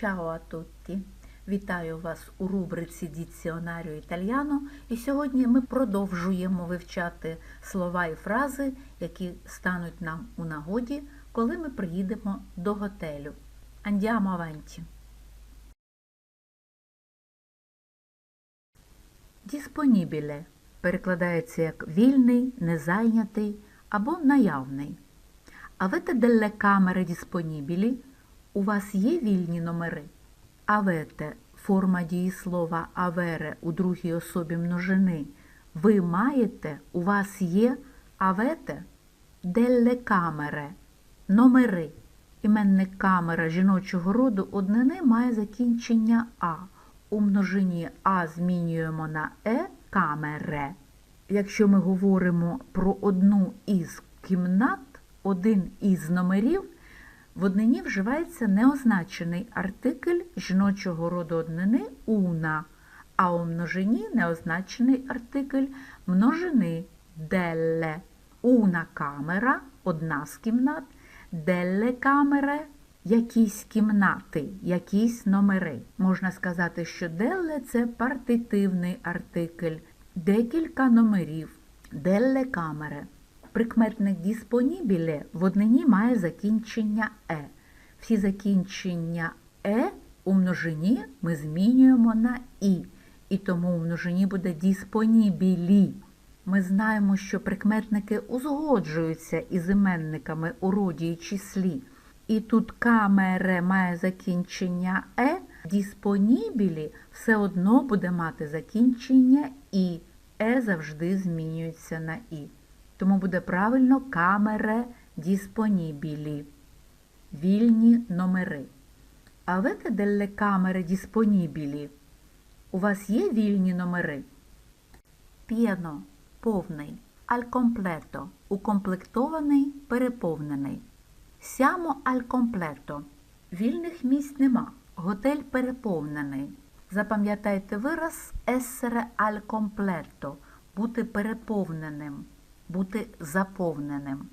Ciao a tutti! Вітаю вас у рубриці Діціонаріо Італіано. І сьогодні ми продовжуємо вивчати слова і фрази, які стануть нам у нагоді, коли ми приїдемо до готелю. Andiamo avanti. Disponibile перекладається як вільний, незайнятий або наявний. Avete delle camere disponibili? У вас є вільні номери? Авете форма дієслова авере у другій особі множини. Ви маєте, у вас є авете делле камере, номери. Іменник камера жіночого роду однини має закінчення А. У множині А змінюємо на Е камере. Якщо ми говоримо про одну із кімнат, один із номерів, в однині вживається неозначений артикль жіночого роду однини уна, а у множині неозначений артикль множини делле. Уна камера одна з кімнат, делле камере якісь кімнати, якісь номери. Можна сказати, що делле це партитивний артикль, декілька номерів, делле камере. Прикметник діспонібіле в однині має закінчення е. Всі закінчення е у множині ми змінюємо на і. І тому у множині буде діспонібілі. Ми знаємо, що прикметники узгоджуються із іменниками у роді і числі. І тут камере має закінчення е, діспонібілі все одно буде мати закінчення і. Е завжди змінюється на і. Тому буде правильно камере діспонібілі. Вільні номери. Avete delle camere disponibili? У вас є вільні номери? П'єно повний. Аль комплето укомплектований, переповнений. Сямо аль комплето. Вільних місць нема. Готель переповнений. Запам'ятайте вираз essere al completo бути переповненим, бути заповненим.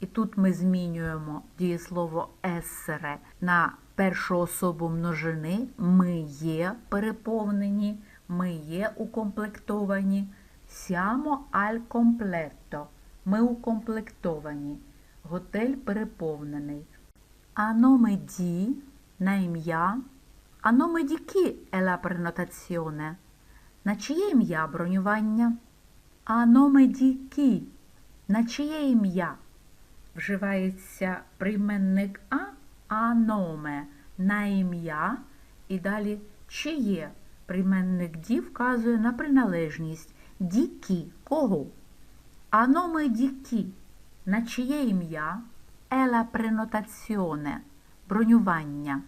І тут ми змінюємо дієслово essere на першу особу множини. Ми є переповнені, ми є укомплектовані. Siamo al completo. Ми укомплектовані. Готель переповнений. А номе ді на ім'я. А номе ді кі è la? На чиє ім'я бронювання? А номе ді кі? На чиє ім'я? Вживається прийменник А, а номе на ім'я і далі чиє. Прийменник ді вказує на приналежність. Дікі кого? А номе дікі на чиє ім'я? Ела пренотаціоне бронювання.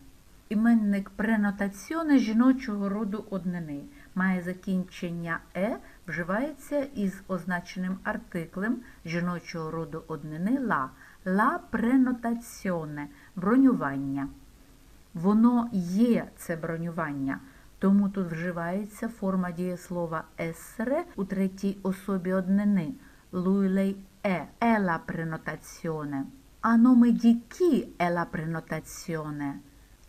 Іменник пренотаціоне жіночого роду однини має закінчення е, вживається із означеним артиклем жіночого роду однини ла. Ла пренотаціоне бронювання. Воно є це бронювання, тому тут вживається форма дієслова essere у третій особі однини. Lui lei è, è la prenotazione. А nome di chi è la prenotazione?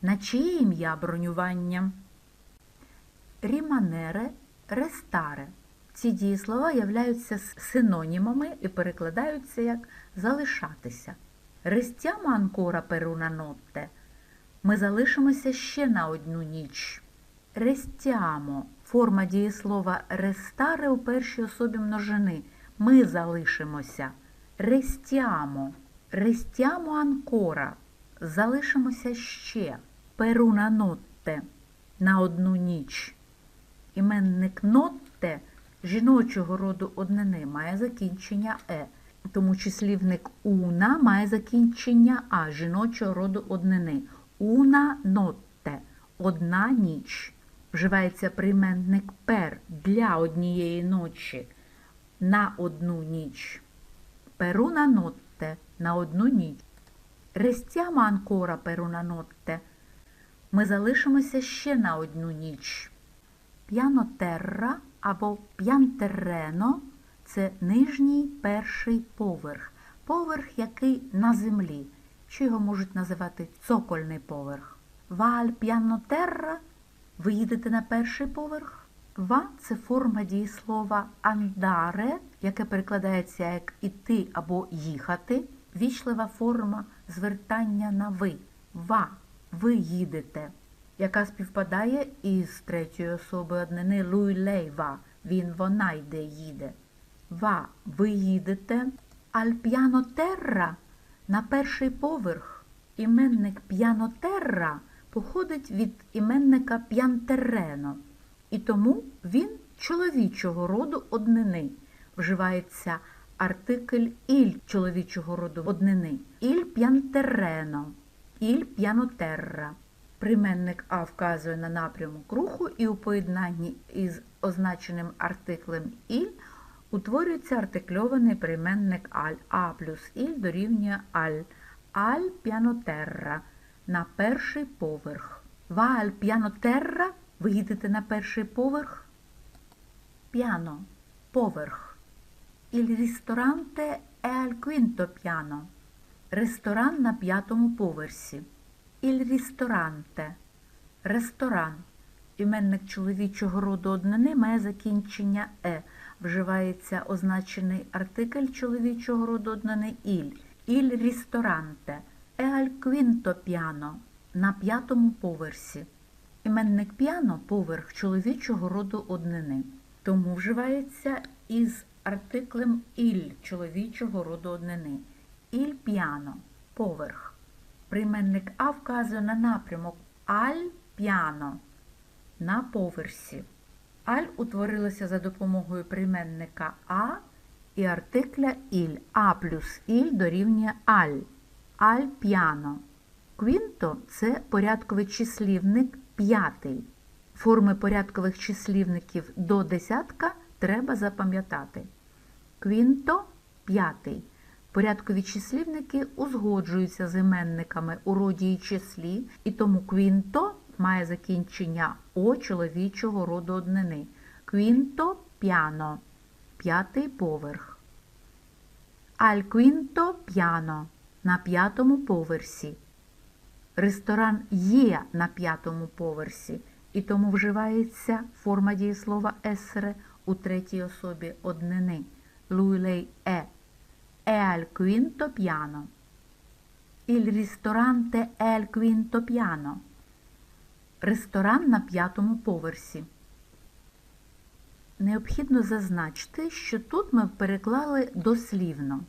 На чиє ім'я бронювання? Ріманере, рестаре. Ці дієслова являються синонімами і перекладаються як залишатися. Рестямо анкора una. Ми залишимося ще на одну ніч. Рестямо форма дієслова рестаре у першій особі множини. Ми залишимося. Рестямо. Рестямо анкора. Залишимося ще. Перуна нотте на одну ніч. Іменник нотте жіночого роду однини має закінчення е. Тому числівник уна має закінчення а жіночого роду однини. Уна нотте одна ніч. Вживається прийменник пер для однієї ночі. На одну ніч. Перуна нотте на одну ніч. Рестямо анкора перуна нотте. Ми залишимося ще на одну ніч. П'янотерра або п'янтерено це нижній перший поверх, поверх, який на землі, що його можуть називати цокольний поверх. Piano terra – ви їдете на перший поверх. Va – це форма дієслова andare, яке перекладається як іти або їхати. Вічлива форма звертання на ви. Va – ви їдете, яка співпадає із третьою особою однини lei va – він, вона йде, їде. Va – ви їдете. Piano – на перший поверх. Іменник п'янотерра походить від іменника п'янтерено, і тому він чоловічого роду однини. Вживається артикль іль чоловічого роду однини. Іль п'янтерено, іль п'янотерра. Прийменник А вказує на напрямок руху і у поєднанні із означеним артиклем іль утворюється артикльований прийменник аль. А плюс іль дорівнює аль. Аль піанотерра на перший поверх. Ва аль піанотерра ви їдете на перший поверх. Піано поверх. Il ristorante è al quinto. Ресторан на п'ятому поверсі. Il ristorante. Ресторан. Іменник чоловічого роду однини має закінчення е. Вживається означений артикль чоловічого роду однини іль. Il ristorante è al quinto. На п'ятому поверсі. Іменник п'яно поверх чоловічого роду однини. Тому вживається із артиклем іль чоловічого роду однини. Il piano – поверх. Прийменник А вказує на напрямок аль п'яно на поверсі. Аль утворилося за допомогою прийменника А і артикля іль. А плюс іль дорівнює аль. Аль п'яно. Квінто це порядковий числівник п'ятий. Форми порядкових числівників до десятка треба запам'ятати. Квінто п'ятий. Порядкові числівники узгоджуються з іменниками у роді і числі, і тому квінто має закінчення о чоловічого роду однини. Квінто п'яно. П'ятий поверх. Аль квінто п'яно на п'ятому поверсі. Ресторан є на п'ятому поверсі, і тому вживається форма дієслова есере у третій особі однини. Lui lei è. Al quinto piano. Il ristorante è al quinto piano. Ресторан на п'ятому поверсі. Необхідно зазначити, що тут ми переклали дослівно.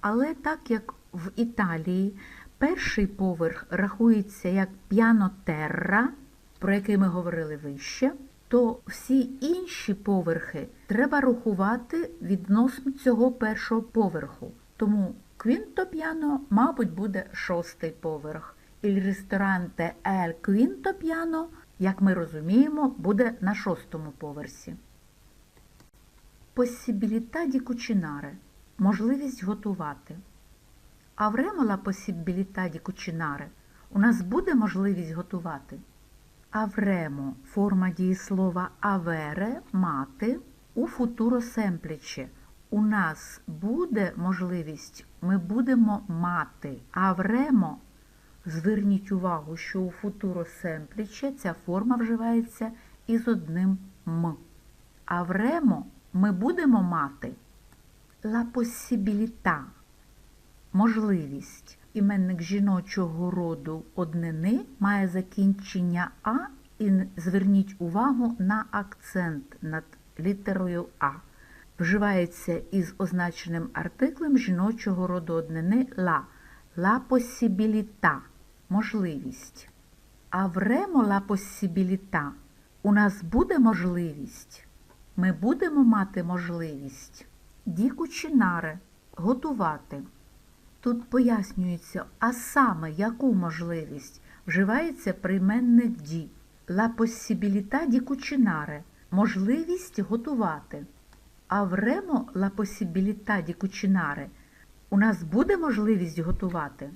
Але так як в Італії перший поверх рахується як п'янотерра, про який ми говорили вище, то всі інші поверхи треба рахувати відносно цього першого поверху. Тому квінто п'яно, мабуть, буде шостий поверх. Ristorante è al quinto як ми розуміємо, буде на шостому поверсі. Possibilità di cucinare – можливість готувати. La possibilità di cucinare – у нас буде можливість готувати. Avremo – форма дієслова avere – мати у футуро семпліче. У нас буде можливість, ми будемо мати. Avremo – Зверніть увагу, що у футуро семпліче ця форма вживається із одним м. А времо ми будемо мати la possibilità – можливість. Іменник жіночого роду однини має закінчення А і зверніть увагу на акцент над літерою А. Вживається із означеним артиклем жіночого роду однини ла. La possibilità – можливість. Avremo la possibilità – у нас буде можливість. Ми будемо мати можливість. Ді кучинаре – готувати. Тут пояснюється, а саме яку можливість вживається прийменник ді. La possibilità di cucinare – можливість готувати. Avremo la possibilità di cucinare – у нас буде можливість готувати?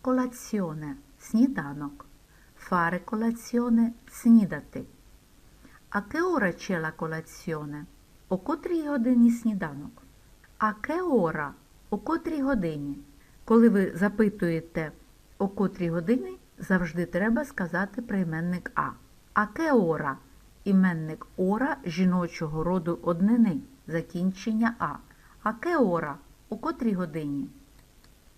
Колаціоне – сніданок. Фаре колаціоне – снідати. А che ora c'è la? О котрій годині сніданок? А che ora? О котрій годині? Коли ви запитуєте о котрій годині, завжди треба сказати прийменник А. А ке ора? Іменник ора жіночого роду однини. Закінчення А. А ке ора? У котрій годині?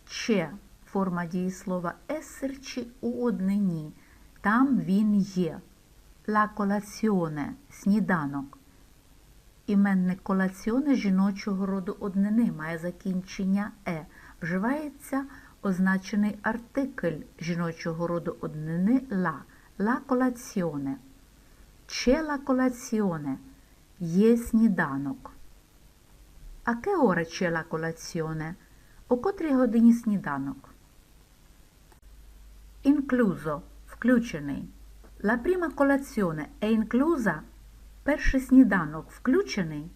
Че форма дієслова ессер чи у однині. Там він є. La colazione – сніданок. Іменник колаціоне жіночого роду однини має закінчення е. Вживається означений артикль жіночого роду однини ла. La colazione. C'è la colazione. Є сніданок. А ке ора c'è la colazione? О котрій годині сніданок? Incluso – включений. La prima colazione è inclusa? Перший сніданок включений.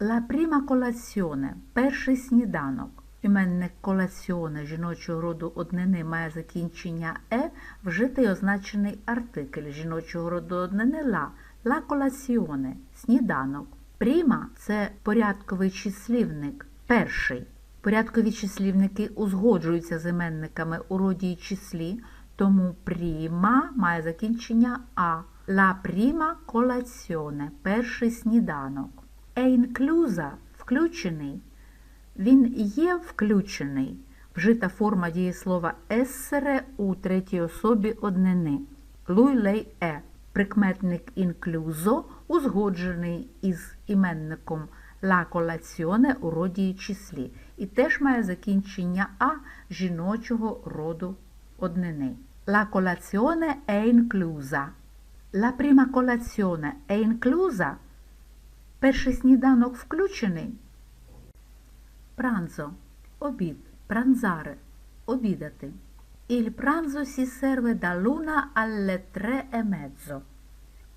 La prima colazione – перший сніданок. Іменник колаціоне жіночого роду однини має закінчення е, вжитий означений артикль жіночого роду однини ла. La colazione – сніданок. Пріма це порядковий числівник, перший. Порядкові числівники узгоджуються з іменниками у роді і числі, тому пріма має закінчення а. La prima colazione – перший сніданок. È inclusa – включений. Він є включений. Вжита форма дієслова ессере у третій особі однини. Луй лей е. Прикметник інклюзо узгоджений із іменником la colazione у роді і числі. І теж має закінчення а жіночого роду однини. La colazione è inclusa. La prima colazione è inclusa. Перший сніданок включений. Пранзо обід, пранзаре обідати. Il pranzo si serve dall'una alle tre e mezzo.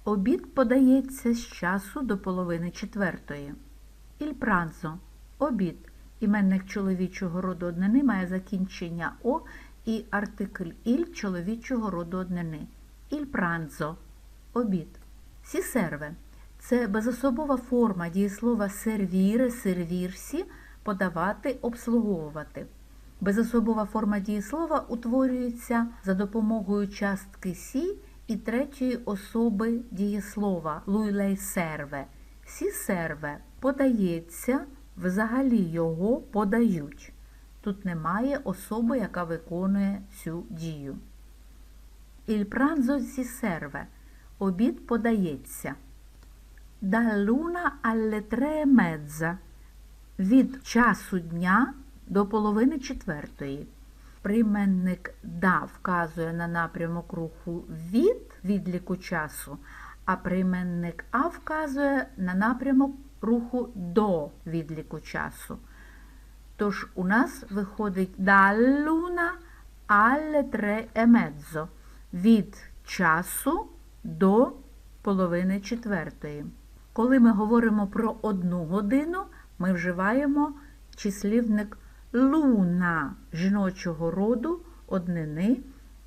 Обід подається з часу до половини четвертої. Il pranzo обід. Іменник чоловічого роду однини має закінчення о і артикль il чоловічого роду однини. Il pranzo обід. Serve – це безособова форма дієслова servire, servirsi – подавати, обслуговувати. Безособова форма дієслова утворюється за допомогою частки сі і третьої особи дієслова lei serve. Сі серве подається, взагалі його подають. Тут немає особи, яка виконує цю дію. Il pranzo si serve. Обід подається. Dall'una alle tre e mezza. Від часу дня до половини четвертої. Прийменник да вказує на напрямок руху від відліку часу, а прийменник а вказує на напрямок руху до відліку часу. Тож у нас виходить dall'una alle tre e mezzo. Від часу до половини четвертої. Коли ми говоримо про одну годину, ми вживаємо числівник луна жіночого роду однини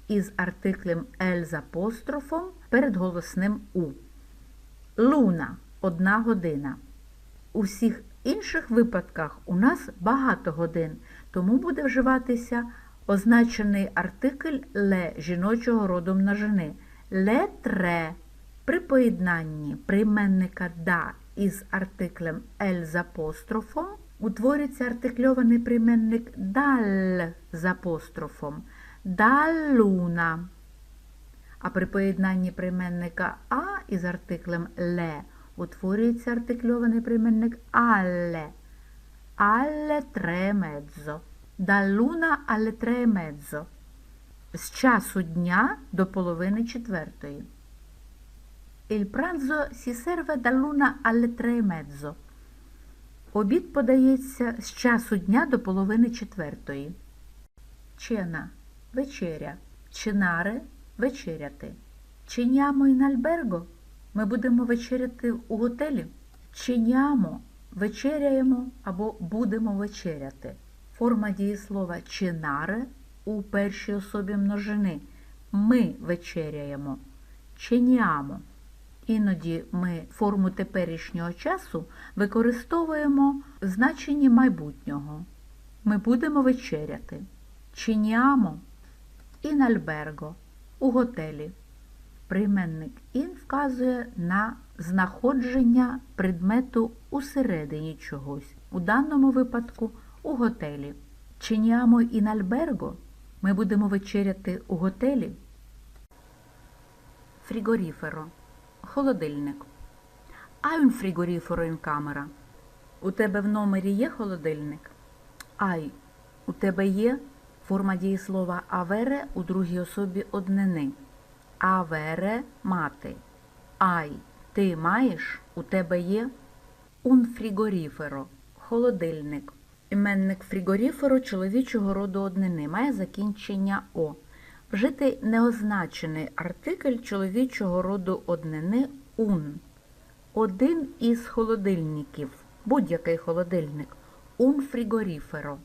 із артиклем «ель» з апострофом перед голосним У. Луна одна година. У всіх інших випадках у нас багато годин, тому буде вживатися означений артикль ле жіночого роду множини. Ле тре при поєднанні прийменника да із артиклем ель з апострофом утворюється артикльований прийменник даль з апострофом даллуна. А при поєднанні прийменника а із артиклем ле утворюється артикльований прийменник алле. Alle tre e mezzo. Dall'una. З часу дня до половини четвертої. Il pranzo si serve dall'una alle tre e mezzo. Обід подається з часу дня до половини четвертої. Чена – вечеря. Чинаре – вечеряти. Чинямо in albergo – ми будемо вечеряти у готелі. Чинямо – вечеряємо або будемо вечеряти. Форма дієслова чинаре у першій особі множини. Ми вечеряємо. Чинямо. Іноді ми форму теперішнього часу використовуємо в значенні майбутнього. Ми будемо вечеряти. Чинямо in albergo. у готелі. Прийменник ін вказує на знаходження предмету усередині чогось, у даному випадку у готелі. Чинямо ін альберго ми будемо вечеряти у готелі. Фрігоріферо холодильник. Ай frigorifero in camera. У тебе в номері є холодильник? Ай, у тебе є форма дієслова авере у другій особі однини. Авере мати. Ай, ти маєш, у тебе є un frigorifero холодильник. Іменник фрігоріферо чоловічого роду однини має закінчення О. Вжитий неозначений артикль чоловічого роду однини ун. Один із холодильників, будь-який холодильник, un frigorifero.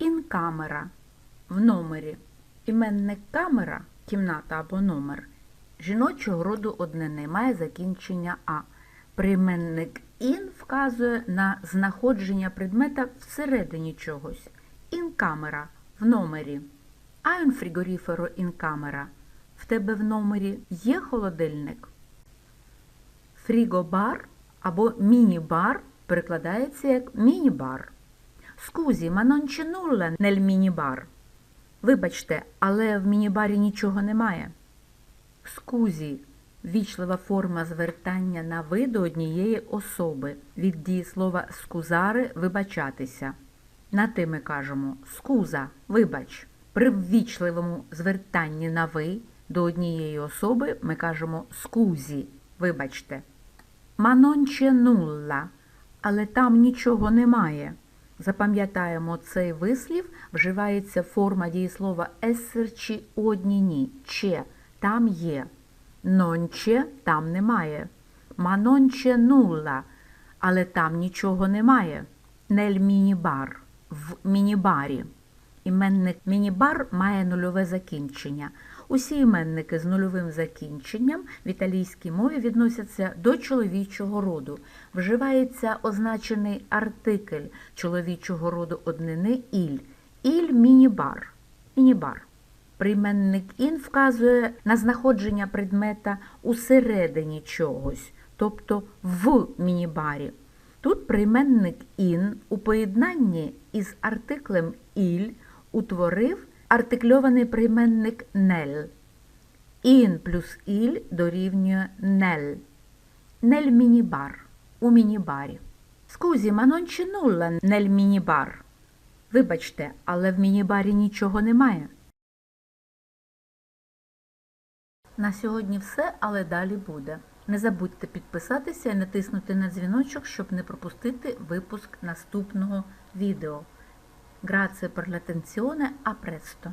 In камера в номері. Іменник камера, кімната або номер, жіночого роду однини має закінчення А. Прийменник in вказує на знаходження предмета всередині чогось. In камера в номері. А un frigorifero in камера. В тебе в номері є холодильник? Фрігобар або міні-бар перекладається як міні-бар. Скузі, c'è nulla міні-бар. Вибачте, але в міні-барі нічого немає. Скузі вічлива форма звертання на ви до однієї особи. Від дієслова скузари вибачатися. На ти ми кажемо скуза, вибач. При ввічливому звертанні на ви до однієї особи ми кажемо скузі, вибачте. C'è nulla, але там нічого немає. Запам'ятаємо, цей вислів вживається форма дієслова есерчі одніні. Че там є. C'è – там немає. C'è nulla, але там нічого немає. Нель міні-бар в міні-барі. Іменник міні-бар має нульове закінчення. Усі іменники з нульовим закінченням в італійській мові відносяться до чоловічого роду. Вживається означений артикль чоловічого роду однини іль. Іль міні-бар. Міні-бар. Прийменник ін вказує на знаходження предмета усередині чогось, тобто в міні-барі. Тут прийменник ін у поєднанні із артиклем іль утворив артикльований прийменник нель. Ін плюс іль дорівнює нель. Нель міні-бар у міні-барі. Скузі, non c'è nulla nel. Вибачте, але в міні-барі нічого немає. На сьогодні все, але далі буде. Не забудьте підписатися і натиснути на дзвіночок, щоб не пропустити випуск наступного відео. Grazie per l'attenzione, a presto!